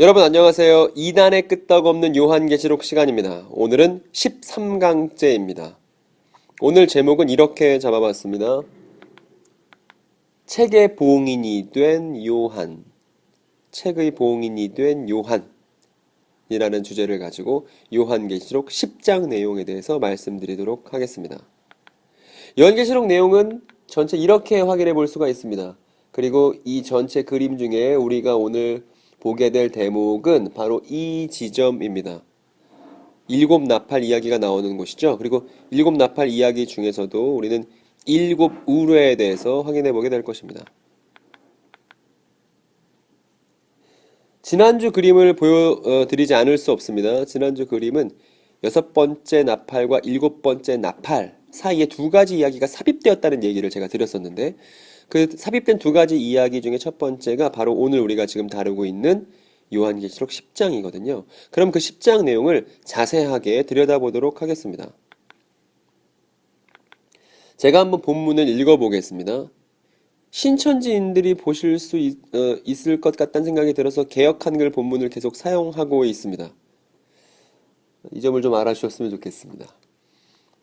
여러분 안녕하세요. 2단의 끄떡없는 요한계시록 시간입니다. 오늘은 13강째입니다. 오늘 제목은 이렇게 잡아봤습니다. 책의 봉인이 된 요한. 책의 봉인이 된 요한. 이라는 주제를 가지고 요한계시록 10장 내용에 대해서 말씀드리도록 하겠습니다. 요한계시록 내용은 전체 이렇게 확인해 볼 수가 있습니다. 그리고 이 전체 그림 중에 우리가 오늘 보게 될 대목은 바로 이 지점입니다. 일곱 나팔 이야기가 나오는 곳이죠. 그리고 일곱 나팔 이야기 중에서도 우리는 일곱 우뢰에 대해서 확인해 보게 될 것입니다. 지난주 그림을 보여드리지 않을 수 없습니다. 지난주 그림은 여섯 번째 나팔과 일곱 번째 나팔 사이에 두 가지 이야기가 삽입되었다는 얘기를 제가 드렸었는데 그 삽입된 두 가지 이야기 중에 첫 번째가 바로 오늘 우리가 지금 다루고 있는 요한계시록 10장이거든요. 그럼 그 10장 내용을 자세하게 들여다보도록 하겠습니다. 제가 한번 본문을 읽어보겠습니다. 신천지인들이 보실 수 있, 어, 있을 것 같다는 생각이 들어서 개역 한글 본문을 계속 사용하고 있습니다. 이 점을 좀 알아주셨으면 좋겠습니다.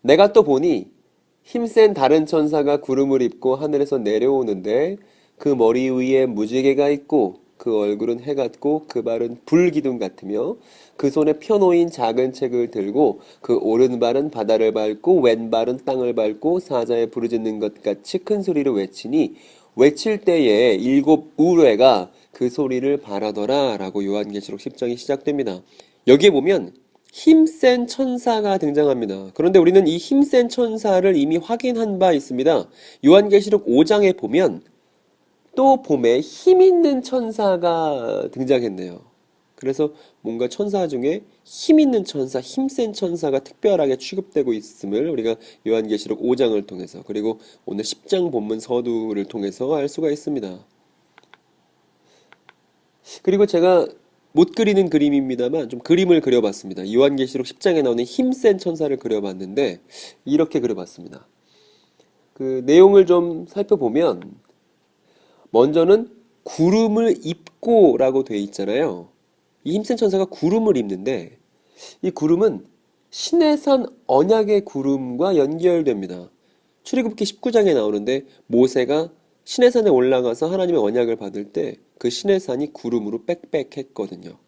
내가 또 보니 힘센 다른 천사가 구름을 입고 하늘에서 내려오는데 그 머리 위에 무지개가 있고 그 얼굴은 해 같고 그 발은 불기둥 같으며 그 손에 펴놓인 작은 책을 들고 그 오른발은 바다를 밟고 왼발은 땅을 밟고 사자에 부르짖는 것 같이 큰 소리로 외치니 외칠 때에 일곱 우뢰가 그 소리를 바라더라 라고 요한계시록 10장이 시작됩니다. 여기에 보면 힘센 천사가 등장합니다. 그런데 우리는 이 힘센 천사를 이미 확인한 바 있습니다. 요한계시록 5장에 보면 또 봄에 힘 있는 천사가 등장했네요. 그래서 뭔가 천사 중에 힘 있는 천사, 힘센 천사가 특별하게 취급되고 있음을 우리가 요한계시록 5장을 통해서 그리고 오늘 10장 본문 서두를 통해서 알 수가 있습니다. 그리고 제가 못 그리는 그림입니다만 좀 그림을 그려봤습니다. 요한계시록 10장에 나오는 힘센 천사를 그려봤는데 이렇게 그려봤습니다. 그 내용을 좀 살펴보면 먼저는 구름을 입고라고 돼 있잖아요. 이 힘센 천사가 구름을 입는데 이 구름은 신해산 언약의 구름과 연결됩니다. 출애굽기 19장에 나오는데 모세가 신해산에 올라가서 하나님의 언약을 받을 때 그 신해산이 구름으로 빽빽했거든요.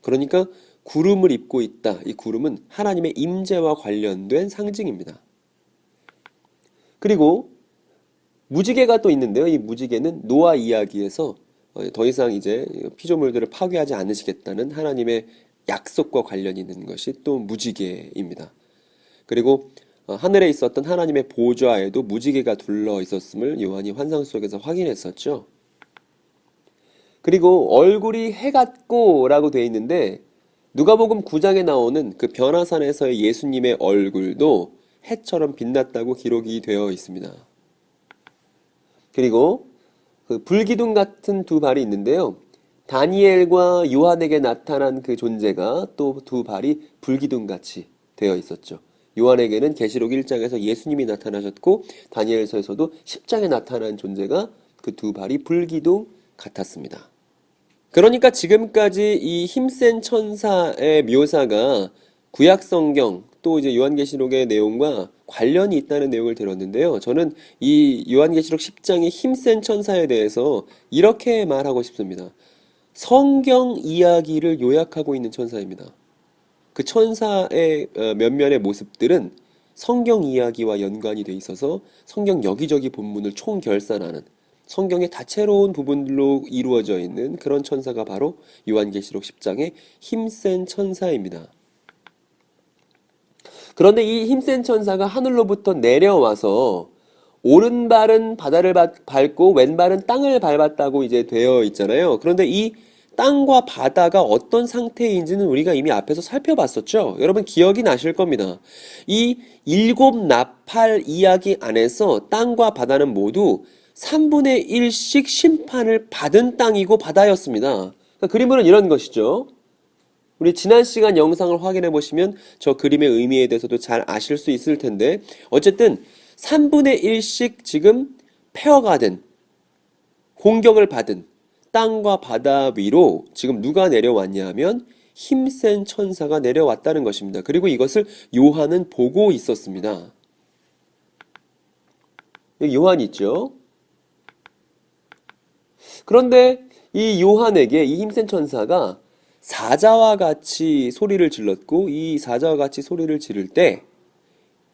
그러니까 구름을 입고 있다. 이 구름은 하나님의 임재와 관련된 상징입니다. 그리고 무지개가 또 있는데요. 이 무지개는 노아 이야기에서 어, 더 이상 이제 피조물들을 파괴하지 않으시겠다는 하나님의 약속과 관련이 있는 것이 또 무지개입니다. 그리고 어, 하늘에 있었던 하나님의 보좌에도 무지개가 둘러 있었음을 요한이 환상 속에서 확인했었죠. 그리고 얼굴이 해 같고라고 되어 있는데 누가복음 9장에 나오는 그 변화산에서의 예수님의 얼굴도 해처럼 빛났다고 기록이 되어 있습니다. 그리고 그 불기둥 같은 두 발이 있는데요. 다니엘과 요한에게 나타난 그 존재가 또 두 발이 불기둥 같이 되어 있었죠. 요한에게는 계시록 1장에서 예수님이 나타나셨고 다니엘서에서도 10장에 나타난 존재가 그 두 발이 불기둥 같았습니다. 그러니까 지금까지 이 힘센 천사의 묘사가 구약 성경 또 이제 요한계시록의 내용과 관련이 있다는 내용을 들었는데요. 저는 이 요한계시록 10장의 힘센 천사에 대해서 이렇게 말하고 싶습니다. 성경 이야기를 요약하고 있는 천사입니다. 그 천사의 어, 면면의 모습들은 성경 이야기와 연관이 돼 있어서 성경 여기저기 본문을 총결산하는 성경의 다채로운 부분들로 이루어져 있는 그런 천사가 바로 요한계시록 10장의 힘센 천사입니다. 그런데 이 힘센 천사가 하늘로부터 내려와서 오른발은 바다를 밟고 왼발은 땅을 밟았다고 이제 되어 있잖아요. 그런데 이 땅과 바다가 어떤 상태인지는 우리가 이미 앞에서 살펴봤었죠. 여러분 기억이 나실 겁니다. 이 일곱 나팔 이야기 안에서 땅과 바다는 모두 3분의 1씩 심판을 받은 땅이고 바다였습니다. 그러니까 그림으로는 이런 것이죠. 우리 지난 시간 영상을 확인해 보시면 저 그림의 의미에 대해서도 잘 아실 수 있을 텐데 어쨌든 3분의 1씩 지금 폐허가 된 공격을 받은 땅과 바다 위로 지금 누가 내려왔냐면 힘센 천사가 내려왔다는 것입니다. 그리고 이것을 요한은 보고 있었습니다. 요한이 있죠? 그런데 이 요한에게 이 힘센 천사가 사자와 같이 소리를 질렀고 이 사자와 같이 소리를 지를 때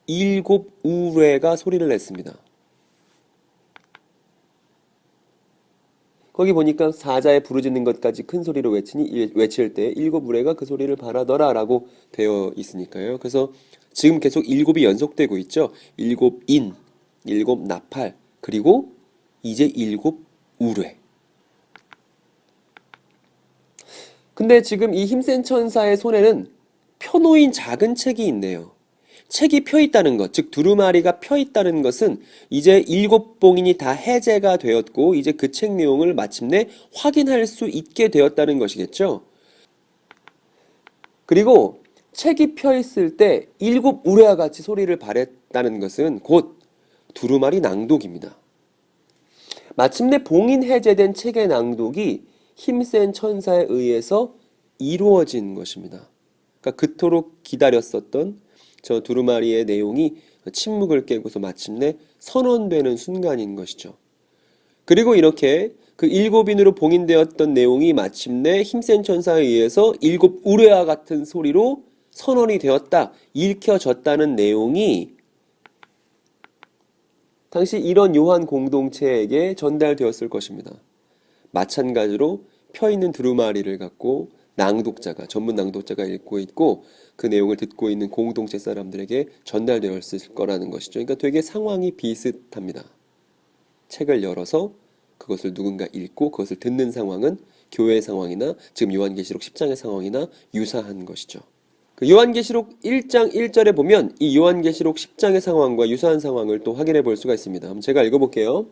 일곱 우레가 소리를 냈습니다. 거기 보니까 사자에 부르짖는 것까지 큰 소리로 외치니 외칠 때 일곱 우레가 그 소리를 바라더라라고 되어 있으니까요. 그래서 지금 계속 일곱이 연속되고 있죠. 일곱 인, 일곱 나팔, 그리고 이제 일곱 우레. 근데 지금 이 힘센 천사의 손에는 펴놓인 작은 책이 있네요. 책이 펴 있다는 것, 즉 두루마리가 펴 있다는 것은 이제 일곱 봉인이 다 해제가 되었고 이제 그 책 내용을 마침내 확인할 수 있게 되었다는 것이겠죠. 그리고 책이 펴 있을 때 일곱 우레와 같이 소리를 발했다는 것은 곧 두루마리 낭독입니다. 마침내 봉인 해제된 책의 낭독이 힘센 천사에 의해서 이루어진 것입니다. 그러니까 그토록 기다렸었던 저 두루마리의 내용이 침묵을 깨고서 마침내 선언되는 순간인 것이죠. 그리고 이렇게 그 일곱인으로 봉인되었던 내용이 마침내 힘센 천사에 의해서 일곱 우레와 같은 소리로 선언이 되었다, 읽혀졌다는 내용이 당시 이런 요한 공동체에게 전달되었을 것입니다. 마찬가지로 펴 있는 두루마리를 갖고 낭독자가 전문 낭독자가 읽고 있고 그 내용을 듣고 있는 공동체 사람들에게 전달되었을 거라는 것이죠. 그러니까 되게 상황이 비슷합니다. 책을 열어서 그것을 누군가 읽고 그것을 듣는 상황은 교회의 상황이나 지금 요한계시록 10장의 상황이나 유사한 것이죠. 그 요한계시록 1장 1절에 보면 이 요한계시록 10장의 상황과 유사한 상황을 또 확인해 볼 수가 있습니다. 한번 제가 읽어볼게요.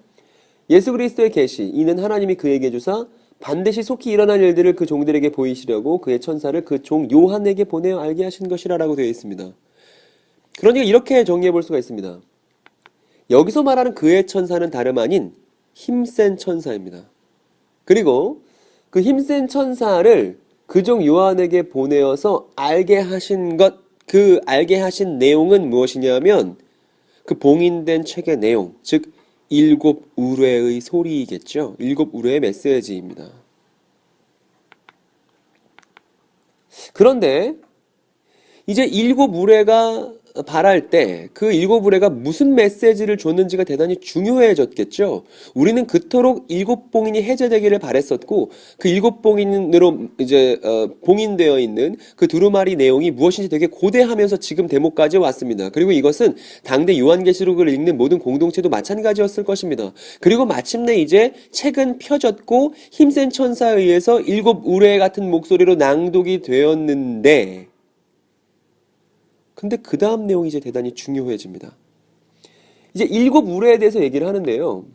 예수 그리스도의 계시 이는 하나님이 그에게 주사 반드시 속히 일어날 일들을 그 종들에게 보이시려고 그의 천사를 그 종 요한에게 보내어 알게 하신 것이라라고 되어 있습니다. 그러니까 이렇게 정리해 볼 수가 있습니다. 여기서 말하는 그의 천사는 다름 아닌 힘센 천사입니다. 그리고 그 힘센 천사를 그 종 요한에게 보내어서 알게 하신 것, 그 알게 하신 내용은 무엇이냐면 그 봉인된 책의 내용, 즉 일곱 우레의 소리이겠죠. 일곱 우레의 메시지입니다. 그런데 이제 일곱 우레가 발할 때 그 일곱 우레가 무슨 메시지를 줬는지가 대단히 중요해졌겠죠. 우리는 그토록 일곱 봉인이 해제되기를 바랬었고 그 일곱 봉인으로 이제 어, 봉인되어 있는 그 두루마리 내용이 무엇인지 되게 고대하면서 지금 대목까지 왔습니다. 그리고 이것은 당대 요한계시록을 읽는 모든 공동체도 마찬가지였을 것입니다. 그리고 마침내 이제 책은 펴졌고 힘센 천사에 의해서 일곱 우레 같은 목소리로 낭독이 되었는데 근데 그 다음 내용이 이제 대단히 중요해집니다. 이제 일곱 우레에 대해서 얘기를 하는데요.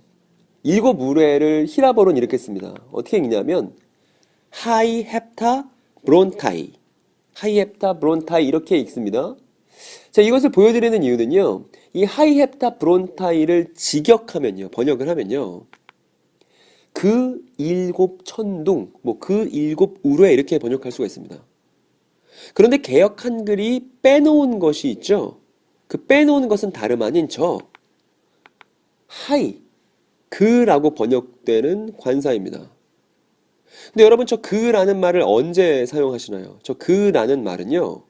일곱 우레를 히라버로는 이렇게 씁니다. 어떻게 읽냐면 하이 헵타 브론타이 하이 헵타 브론타이 이렇게 읽습니다. 자, 이것을 보여드리는 이유는요. 이 하이 헵타 브론타이를 직역하면요. 번역을 하면요. 그 일곱 천둥, 뭐 그 일곱 우레 이렇게 번역할 수가 있습니다. 그런데 개혁 한글이 빼놓은 것이 있죠. 그 빼놓은 것은 다름 아닌 저 하이 그라고 번역되는 관사입니다. 근데 여러분 저 그라는 말을 언제 사용하시나요? 저 그라는 말은요.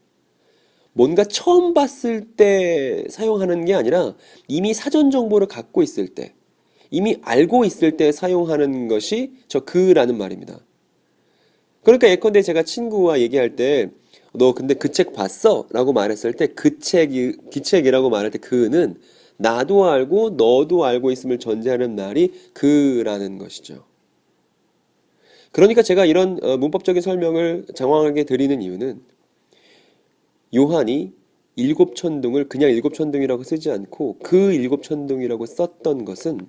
뭔가 처음 봤을 때 사용하는 게 아니라 이미 사전 정보를 갖고 있을 때, 이미 알고 있을 때 사용하는 것이 저 그라는 말입니다. 그러니까 예컨대 제가 친구와 얘기할 때 너 근데 그 책 봤어? 라고 말했을 때 그 책이 그 책이라고 말할 때 그는 나도 알고 너도 알고 있음을 전제하는 말이 그라는 것이죠. 그러니까 제가 이런 어, 문법적인 설명을 장황하게 드리는 이유는 요한이 일곱 천둥을 그냥 일곱 천둥이라고 쓰지 않고 그 일곱 천둥이라고 썼던 것은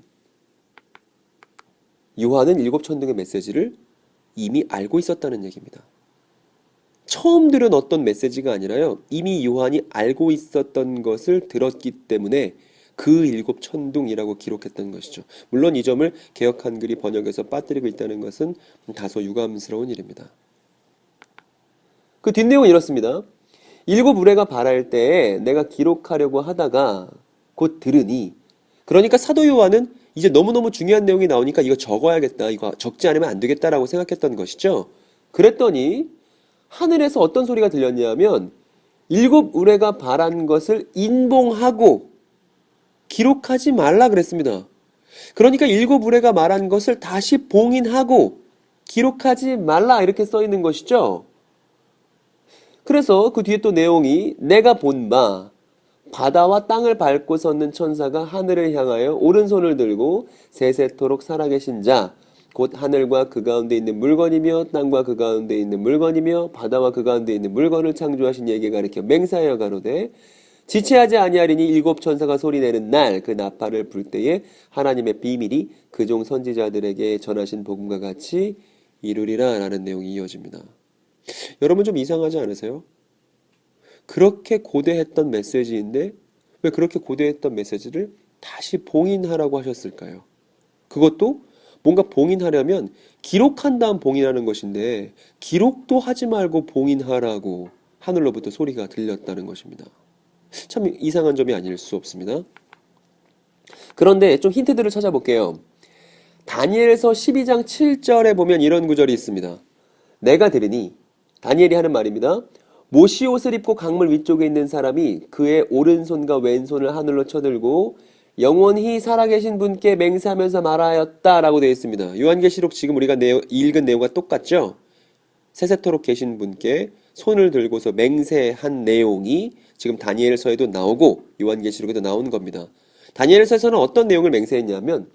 요한은 일곱 천둥의 메시지를 이미 알고 있었다는 얘기입니다. 처음 들은 어떤 메시지가 아니라요. 이미 요한이 알고 있었던 것을 들었기 때문에 그 일곱 천둥이라고 기록했던 것이죠. 물론 이 점을 개혁 한글이 번역해서 빠뜨리고 있다는 것은 다소 유감스러운 일입니다. 그 뒷내용은 이렇습니다. 일곱 우레가 발할 때에 내가 기록하려고 하다가 곧 들으니 그러니까 사도 요한은 이제 너무너무 중요한 내용이 나오니까 이거 적어야겠다. 이거 적지 않으면 안 되겠다라고 생각했던 것이죠. 그랬더니 하늘에서 어떤 소리가 들렸냐면 일곱 우레가 발한 것을 인봉하고 기록하지 말라 그랬습니다. 그러니까 일곱 우레가 말한 것을 다시 봉인하고 기록하지 말라 이렇게 써 있는 것이죠. 그래서 그 뒤에 또 내용이 내가 본 바 바다와 땅을 밟고 섰는 천사가 하늘을 향하여 오른손을 들고 세세토록 살아계신 자 곧 하늘과 그 가운데 있는 물건이며 땅과 그 가운데 있는 물건이며 바다와 그 가운데 있는 물건을 창조하신 이에게 가리켜 맹사하여 가로되 지체하지 아니하리니 일곱 천사가 소리내는 날 그 나팔을 불 때에 하나님의 비밀이 그 종 선지자들에게 전하신 복음과 같이 이루리라 라는 내용이 이어집니다. 여러분 좀 이상하지 않으세요? 그렇게 고대했던 메시지인데 왜 그렇게 고대했던 메시지를 다시 봉인하라고 하셨을까요? 그것도 뭔가 봉인하려면 기록한 다음 봉인하는 것인데 기록도 하지 말고 봉인하라고 하늘로부터 소리가 들렸다는 것입니다. 참 이상한 점이 아닐 수 없습니다. 그런데 좀 힌트들을 찾아볼게요. 다니엘서 12장 7절에 보면 이런 구절이 있습니다. 내가 들으니 다니엘이 하는 말입니다. 모시 옷을 입고 강물 위쪽에 있는 사람이 그의 오른손과 왼손을 하늘로 쳐들고 영원히 살아계신 분께 맹세하면서 말하였다라고 되어 있습니다. 요한계시록 지금 우리가 내용, 읽은 내용과 똑같죠? 세세토록 계신 분께 손을 들고서 맹세한 내용이 지금 다니엘서에도 나오고 요한계시록에도 나온 겁니다. 다니엘서에서는 어떤 내용을 맹세했냐면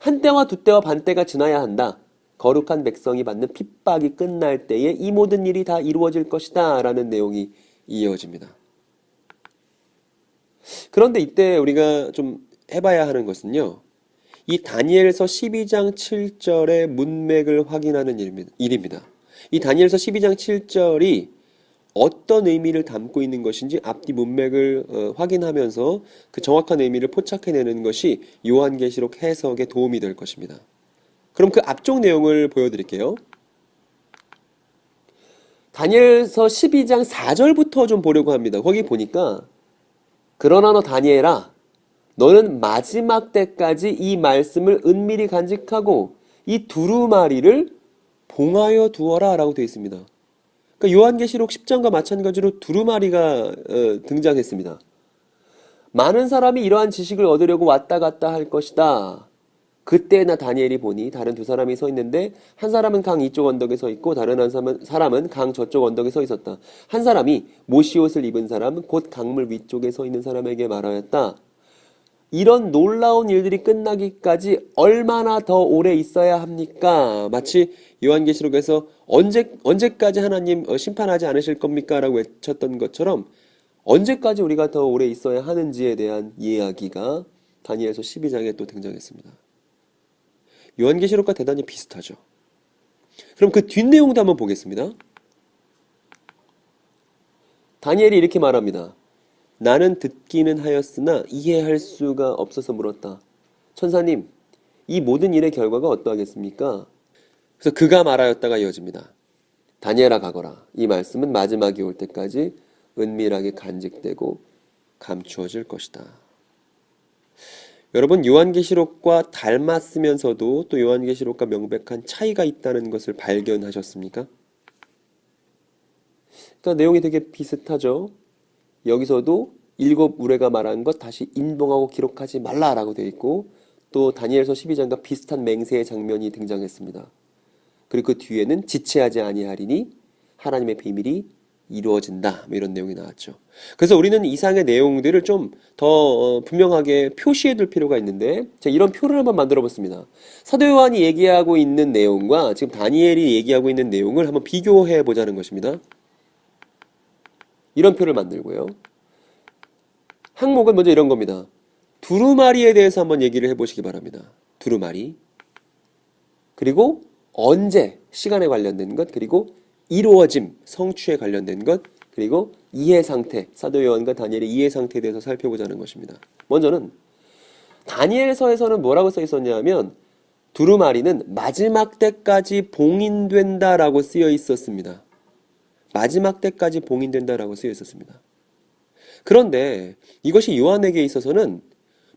한때와 두때와 반때가 지나야 한다. 거룩한 백성이 받는 핍박이 끝날 때에 이 모든 일이 다 이루어질 것이다. 라는 내용이 이어집니다. 그런데 이때 우리가 좀 해봐야 하는 것은요. 이 다니엘서 12장 7절의 문맥을 확인하는 일입니다. 이 다니엘서 12장 7절이 어떤 의미를 담고 있는 것인지 앞뒤 문맥을 어, 확인하면서 그 정확한 의미를 포착해내는 것이 요한계시록 해석에 도움이 될 것입니다. 그럼 그 앞쪽 내용을 보여드릴게요. 다니엘서 12장 4절부터 좀 보려고 합니다. 거기 보니까 그러나 너 다니엘아 너는 마지막 때까지 이 말씀을 은밀히 간직하고 이 두루마리를 봉하여 두어라 라고 되어 있습니다. 그러니까 요한계시록 10장과 마찬가지로 두루마리가 어, 등장했습니다. 많은 사람이 이러한 지식을 얻으려고 왔다 갔다 할 것이다. 그때나 다니엘이 보니 다른 두 사람이 서 있는데 한 사람은 강 이쪽 언덕에 서 있고 다른 한 사람은, 사람은 강 저쪽 언덕에 서 있었다. 한 사람이 모시옷을 입은 사람은 곧 강물 위쪽에 서 있는 사람에게 말하였다. 이런 놀라운 일들이 끝나기까지 얼마나 더 오래 있어야 합니까? 마치 요한계시록에서 언제 언제까지 하나님 어, 심판하지 않으실 겁니까?라고 외쳤던 것처럼 언제까지 우리가 더 오래 있어야 하는지에 대한 이야기가 다니엘서 12장에 또 등장했습니다. 요한계시록과 대단히 비슷하죠. 그럼 그 뒷내용도 한번 보겠습니다. 다니엘이 이렇게 말합니다. 나는 듣기는 하였으나 이해할 수가 없어서 물었다. 천사님, 이 모든 일의 결과가 어떠하겠습니까? 그래서 그가 말하였다가 이어집니다. 다니엘아 가거라. 이 말씀은 마지막이 올 때까지 은밀하게 간직되고 감추어질 것이다. 여러분 요한계시록과 닮았으면서도 또 요한계시록과 명백한 차이가 있다는 것을 발견하셨습니까? 그러니까 내용이 되게 비슷하죠. 여기서도 일곱 우레가 말한 것 다시 인봉하고 기록하지 말라라고 되어 있고 또 다니엘서 12장과 비슷한 맹세의 장면이 등장했습니다. 그리고 그 뒤에는 지체하지 아니하리니 하나님의 비밀이 이루어진다 뭐 이런 내용이 나왔죠. 그래서 우리는 이상의 내용들을 좀더 어, 분명하게 표시해 둘 필요가 있는데 제가 이런 표를 한번 만들어 봤습니다. 사도 요한이 얘기하고 있는 내용과 지금 다니엘이 얘기하고 있는 내용을 한번 비교해 보자는 것입니다. 이런 표를 만들고요. 항목은 먼저 이런 겁니다. 두루마리에 대해서 한번 얘기를 해보시기 바랍니다. 두루마리. 그리고 언제, 시간에 관련된 것, 그리고 이루어짐, 성취에 관련된 것, 그리고 이해 상태, 사도 요한과 다니엘의 이해 상태에 대해서 살펴보자는 것입니다. 먼저는 다니엘서에서는 뭐라고 써 있었냐면 두루마리는 마지막 때까지 봉인된다라고 쓰여 있었습니다. 마지막 때까지 봉인된다라고 쓰여 있었습니다. 그런데 이것이 요한에게 있어서는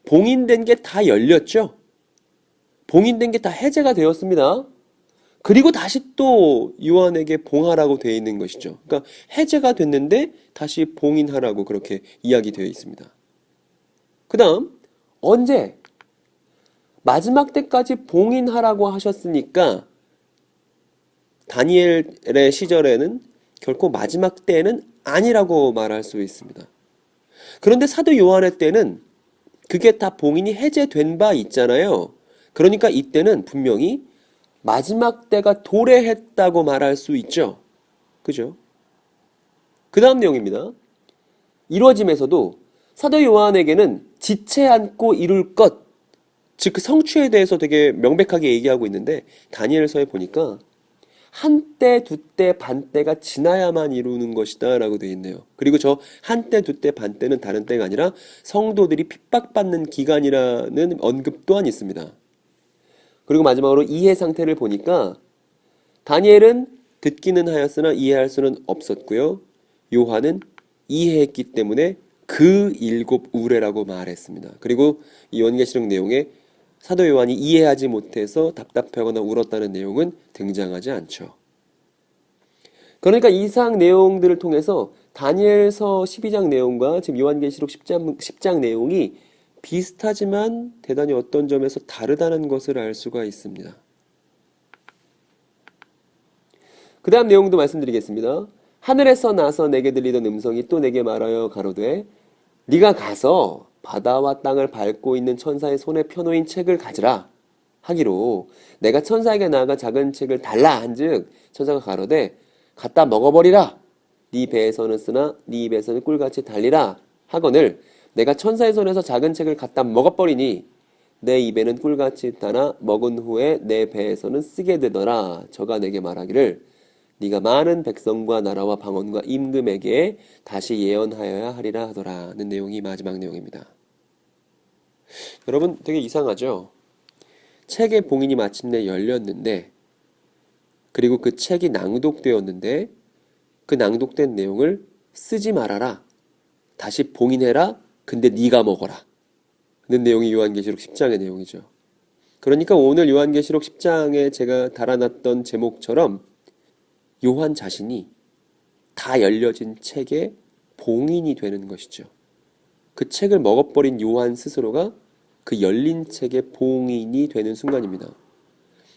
봉인된 게 다 열렸죠. 봉인된 게 다 해제가 되었습니다. 그리고 다시 또 요한에게 봉하라고 되어 있는 것이죠. 그러니까 해제가 됐는데 다시 봉인하라고 그렇게 이야기되어 있습니다. 그 다음, 언제? 마지막 때까지 봉인하라고 하셨으니까 다니엘의 시절에는 결코 마지막 때는 아니라고 말할 수 있습니다. 그런데 사도 요한의 때는 그게 다 봉인이 해제된 바 있잖아요. 그러니까 이때는 분명히 마지막 때가 도래했다고 말할 수 있죠. 그죠? 그 다음 내용입니다. 이루어짐에서도 사도 요한에게는 지체 않고 이룰 것, 즉그 성취에 대해서 되게 명백하게 얘기하고 있는데 다니엘서에 보니까 한때, 두때, 반때가 지나야만 이루는 것이다 라고 되어 있네요. 그리고 저 한때, 두때, 반때는 다른 때가 아니라 성도들이 핍박받는 기간이라는 언급 또한 있습니다. 그리고 마지막으로 이해 상태를 보니까 다니엘은 듣기는 하였으나 이해할 수는 없었고요. 요한은 이해했기 때문에 그 일곱 우레라고 말했습니다. 그리고 이 요한계시록 내용에 사도 요한이 이해하지 못해서 답답하거나 울었다는 내용은 등장하지 않죠. 그러니까 이상 내용들을 통해서 다니엘서 12장 내용과 지금 요한계시록 10장, 10장 내용이 비슷하지만 대단히 어떤 점에서 다르다는 것을 알 수가 있습니다. 그 다음 내용도 말씀드리겠습니다. 하늘에서 나서 내게 들리던 음성이 또 내게 말하여 가로되 네가 가서 바다와 땅을 밟고 있는 천사의 손에 펴놓인 책을 가지라 하기로 내가 천사에게 나아가 작은 책을 달라 한즉 천사가 가로되 갖다 먹어버리라. 네 배에서는 쓰나 네 입에서는 꿀같이 달리라 하거늘 내가 천사의 손에서 작은 책을 갖다 먹어버리니 내 입에는 꿀같이 따나 먹은 후에 내 배에서는 쓰게 되더라. 저가 내게 말하기를 네가 많은 백성과 나라와 방언과 임금에게 다시 예언하여야 하리라 하더라 는 내용이 마지막 내용입니다. 여러분 되게 이상하죠? 책의 봉인이 마침내 열렸는데 그리고 그 책이 낭독되었는데 그 낭독된 내용을 쓰지 말아라. 다시 봉인해라. 근데 네가 먹어라. 는 내용이 요한계시록 10장의 내용이죠. 그러니까 오늘 요한계시록 10장에 제가 달아놨던 제목처럼 요한 자신이 다 열려진 책의 봉인이 되는 것이죠. 그 책을 먹어버린 요한 스스로가 그 열린 책의 봉인이 되는 순간입니다.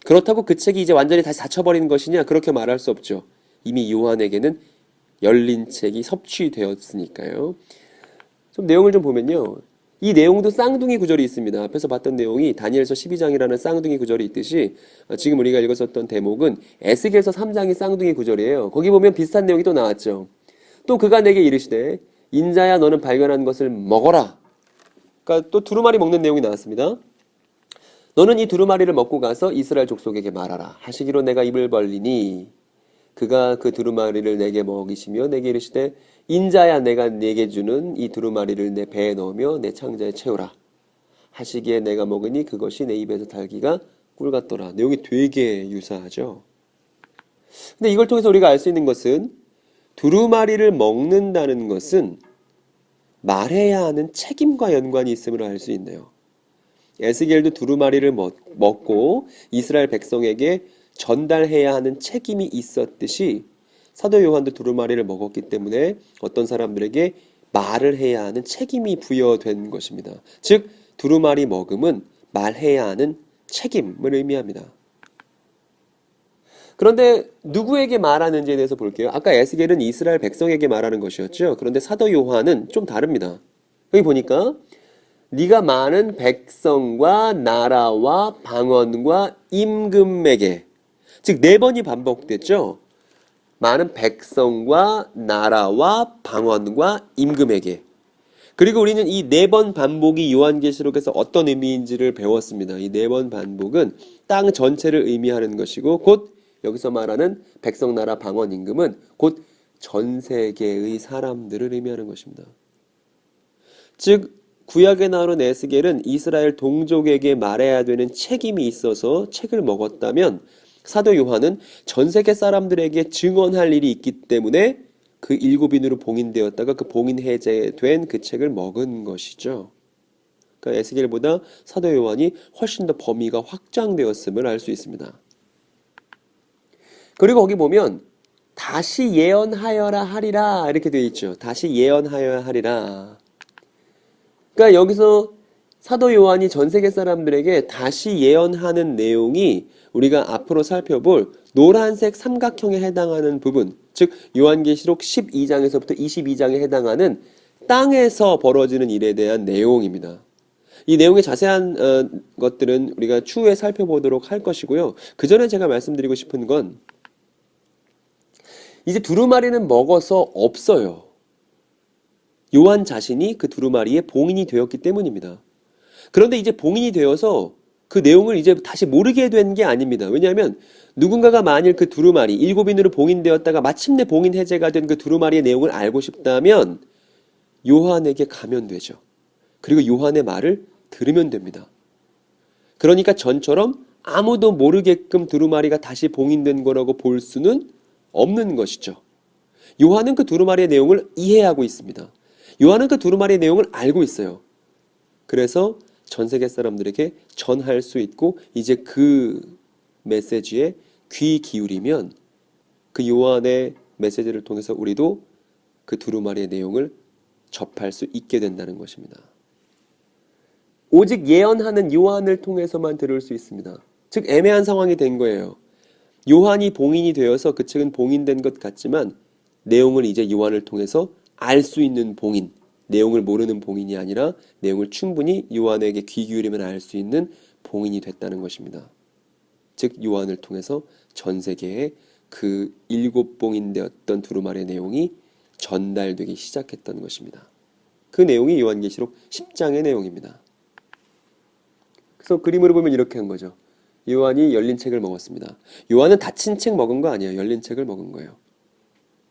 그렇다고 그 책이 이제 완전히 다시 닫혀버리는 것이냐? 그렇게 말할 수 없죠. 이미 요한에게는 열린 책이 섭취되었으니까요. 좀 내용을 좀 보면요. 이 내용도 쌍둥이 구절이 있습니다. 앞에서 봤던 내용이 다니엘서 12장이라는 쌍둥이 구절이 있듯이 어, 지금 우리가 읽었었던 대목은 에스겔서 3장이 쌍둥이 구절이에요. 거기 보면 비슷한 내용이 또 나왔죠. 또 그가 내게 이르시되 인자야 너는 발견한 것을 먹어라. 그러니까 또 두루마리 먹는 내용이 나왔습니다. 너는 이 두루마리를 먹고 가서 이스라엘 족속에게 말하라. 하시기로 내가 입을 벌리니 그가 그 두루마리를 내게 먹이시며 내게 이르시되 인자야 내가 내게 주는 이 두루마리를 내 배에 넣으며 내 창자에 채우라. 하시기에 내가 먹으니 그것이 내 입에서 달기가 꿀 같더라. 내용이 되게 유사하죠. 근데 이걸 통해서 우리가 알 수 있는 것은 두루마리를 먹는다는 것은 말해야 하는 책임과 연관이 있음을 알 수 있네요. 에스겔도 두루마리를 먹, 먹고 이스라엘 백성에게 전달해야 하는 책임이 있었듯이 사도 요한도 두루마리를 먹었기 때문에 어떤 사람들에게 말을 해야 하는 책임이 부여된 것입니다. 즉 두루마리 먹음은 말해야 하는 책임을 의미합니다. 그런데 누구에게 말하는지에 대해서 볼게요. 아까 에스겔은 이스라엘 백성에게 말하는 것이었죠. 그런데 사도 요한은 좀 다릅니다. 여기 보니까 네가 많은 백성과 나라와 방언과 임금에게 즉 네 번이 반복됐죠. 많은 백성과 나라와 방언과 임금에게 그리고 우리는 이 네 번 반복이 요한계시록에서 어떤 의미인지를 배웠습니다. 이 네 번 반복은 땅 전체를 의미하는 것이고 곧 여기서 말하는 백성 나라 방언 임금은 곧 전 세계의 사람들을 의미하는 것입니다. 즉 구약에 나오는 에스겔은 이스라엘 동족에게 말해야 되는 책임이 있어서 책을 먹었다면 사도 요한은 전 세계 사람들에게 증언할 일이 있기 때문에 그 일곱인으로 봉인되었다가 그 봉인 해제된 그 책을 먹은 것이죠. 그러니까 에스겔보다 사도 요한이 훨씬 더 범위가 확장되었음을 알 수 있습니다. 그리고 거기 보면 다시 예언하여라 하리라 이렇게 되어 있죠. 다시 예언하여야 하리라. 그러니까 여기서 사도 요한이 전 세계 사람들에게 다시 예언하는 내용이 우리가 앞으로 살펴볼 노란색 삼각형에 해당하는 부분, 즉 요한계시록 12장에서부터 22장에 해당하는 땅에서 벌어지는 일에 대한 내용입니다. 이 내용의 자세한 어, 것들은 우리가 추후에 살펴보도록 할 것이고요. 그 전에 제가 말씀드리고 싶은 건 이제 두루마리는 먹어서 없어요. 요한 자신이 그 두루마리의 봉인이 되었기 때문입니다. 그런데 이제 봉인이 되어서 그 내용을 이제 다시 모르게 된 게 아닙니다. 왜냐하면 누군가가 만일 그 두루마리 일곱인으로 봉인되었다가 마침내 봉인 해제가 된 그 두루마리의 내용을 알고 싶다면 요한에게 가면 되죠. 그리고 요한의 말을 들으면 됩니다. 그러니까 전처럼 아무도 모르게끔 두루마리가 다시 봉인된 거라고 볼 수는 없는 것이죠. 요한은 그 두루마리의 내용을 이해하고 있습니다. 요한은 그 두루마리의 내용을 알고 있어요. 그래서 전 세계 사람들에게 전할 수 있고 이제 그 메시지에 귀 기울이면 그 요한의 메시지를 통해서 우리도 그 두루마리의 내용을 접할 수 있게 된다는 것입니다. 오직 예언하는 요한을 통해서만 들을 수 있습니다. 즉 애매한 상황이 된 거예요. 요한이 봉인이 되어서 그 책은 봉인된 것 같지만 내용을 이제 요한을 통해서 알 수 있는 봉인, 내용을 모르는 봉인이 아니라 내용을 충분히 요한에게 귀 기울이면 알 수 있는 봉인이 됐다는 것입니다. 즉 요한을 통해서 전 세계에 그 일곱 봉인되었던 두루마리의 내용이 전달되기 시작했던 것입니다. 그 내용이 요한계시록 10장의 내용입니다. 그래서 그림으로 보면 이렇게 한 거죠. 요한이 열린 책을 먹었습니다. 요한은 닫힌 책 먹은 거 아니에요. 열린 책을 먹은 거예요.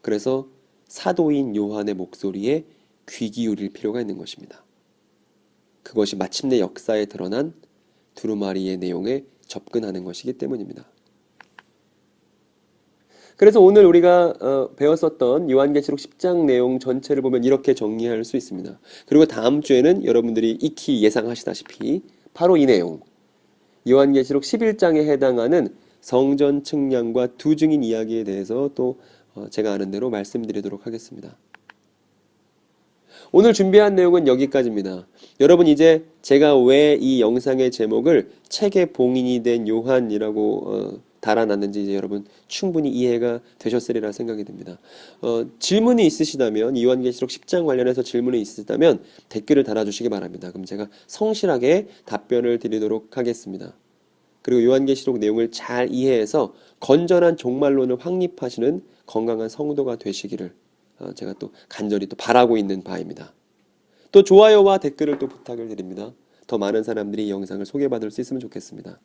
그래서 사도인 요한의 목소리에 귀 기울일 필요가 있는 것입니다. 그것이 마침내 역사에 드러난 두루마리의 내용에 접근하는 것이기 때문입니다. 그래서 오늘 우리가 어, 배웠었던 요한계시록 10장 내용 전체를 보면 이렇게 정리할 수 있습니다. 그리고 다음 주에는 여러분들이 익히 예상하시다시피 바로 이 내용 요한계시록 11장에 해당하는 성전 측량과 두 증인 이야기에 대해서 또 어, 제가 아는 대로 말씀드리도록 하겠습니다. 오늘 준비한 내용은 여기까지입니다. 여러분 이제 제가 왜 이 영상의 제목을 책의 봉인이 된 요한이라고 어, 달아놨는지 이제 여러분 충분히 이해가 되셨으리라 생각이 듭니다. 어, 질문이 있으시다면 이 요한계시록 10장 관련해서 질문이 있으시다면 댓글을 달아주시기 바랍니다. 그럼 제가 성실하게 답변을 드리도록 하겠습니다. 그리고 요한계시록 내용을 잘 이해해서 건전한 종말론을 확립하시는 건강한 성도가 되시기를 어, 제가 또 간절히 또 바라고 있는 바입니다. 또 좋아요와 댓글을 또 부탁을 드립니다. 더 많은 사람들이 이 영상을 소개받을 수 있으면 좋겠습니다.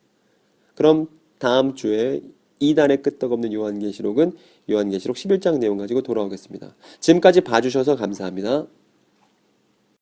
그럼 다음 주에 2단의 끄떡없는 요한계시록은 요한계시록 11장 내용 가지고 돌아오겠습니다. 지금까지 봐주셔서 감사합니다.